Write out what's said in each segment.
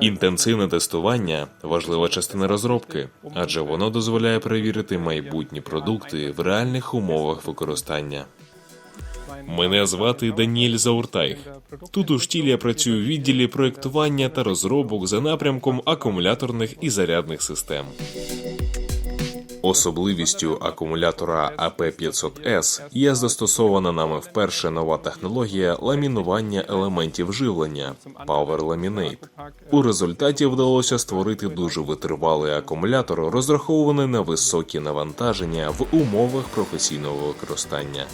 Інтенсивне тестування важлива частина розробки, адже воно дозволяє перевірити майбутні продукти в реальних умовах використання. Мене звати Даніель Зауртайх. Тут у штілі я працюю в відділі проєктування та розробок за напрямком акумуляторних і зарядних систем. Особливістю акумулятора АП500С є застосована нами вперше нова технологія ламінування елементів живлення Power Laminate. У результаті вдалося створити дуже витривалий акумулятор, розрахований на високі навантаження в умовах професійного використання.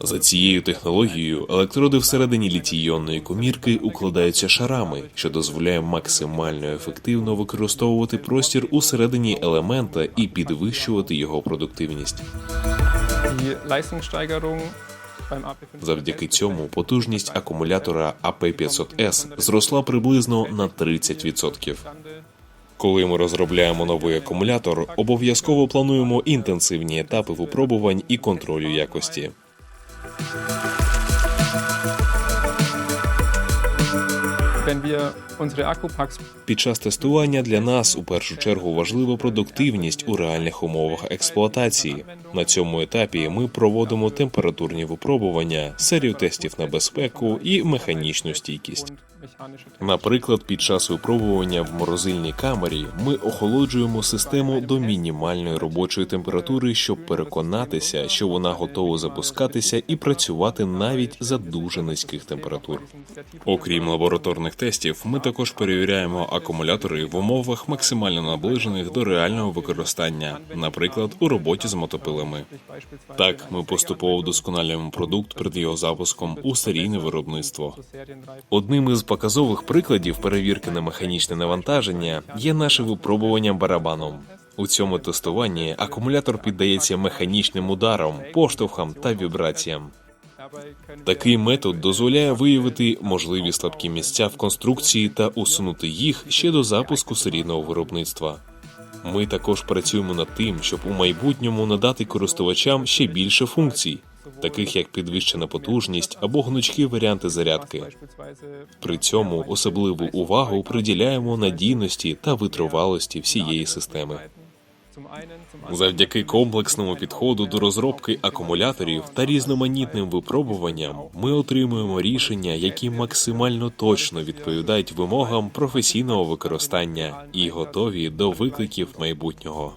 За цією технологією електроди всередині літій-іонної комірки укладаються шарами, що дозволяє максимально ефективно використовувати простір усередині елемента і підвищувати його продуктивність. Die Leistungssteigerung beim AP5 Завдяки цьому потужність акумулятора АП500С зросла приблизно на 30%. Коли ми розробляємо новий акумулятор, обов'язково плануємо інтенсивні етапи випробувань і контролю якості. Під час тестування для нас у першу чергу важлива продуктивність у реальних умовах експлуатації. На цьому етапі ми проводимо температурні випробування, серію тестів на безпеку і механічну стійкість. Наприклад, під час випробування в морозильній камері ми охолоджуємо систему до мінімальної робочої температури, щоб переконатися, що вона готова запускатися і працювати навіть за дуже низьких температур. Окрім лабораторних тестів, ми також перевіряємо акумулятори в умовах максимально наближених до реального використання, наприклад, у роботі з мотопилами. Так, ми поступово вдосконалюємо продукт перед його запуском у серійне виробництво. Одним із показових прикладів перевірки на механічне навантаження є наше випробування барабаном. У цьому тестуванні акумулятор піддається механічним ударам, поштовхам та вібраціям. Такий метод дозволяє виявити можливі слабкі місця в конструкції та усунути їх ще до запуску серійного виробництва. Ми також працюємо над тим, щоб у майбутньому надати користувачам ще більше функцій, таких як підвищена потужність або гнучкі варіанти зарядки. При цьому особливу увагу приділяємо надійності та витривалості всієї системи. Завдяки комплексному підходу до розробки акумуляторів та різноманітним випробуванням ми отримуємо рішення, які максимально точно відповідають вимогам професійного використання і готові до викликів майбутнього.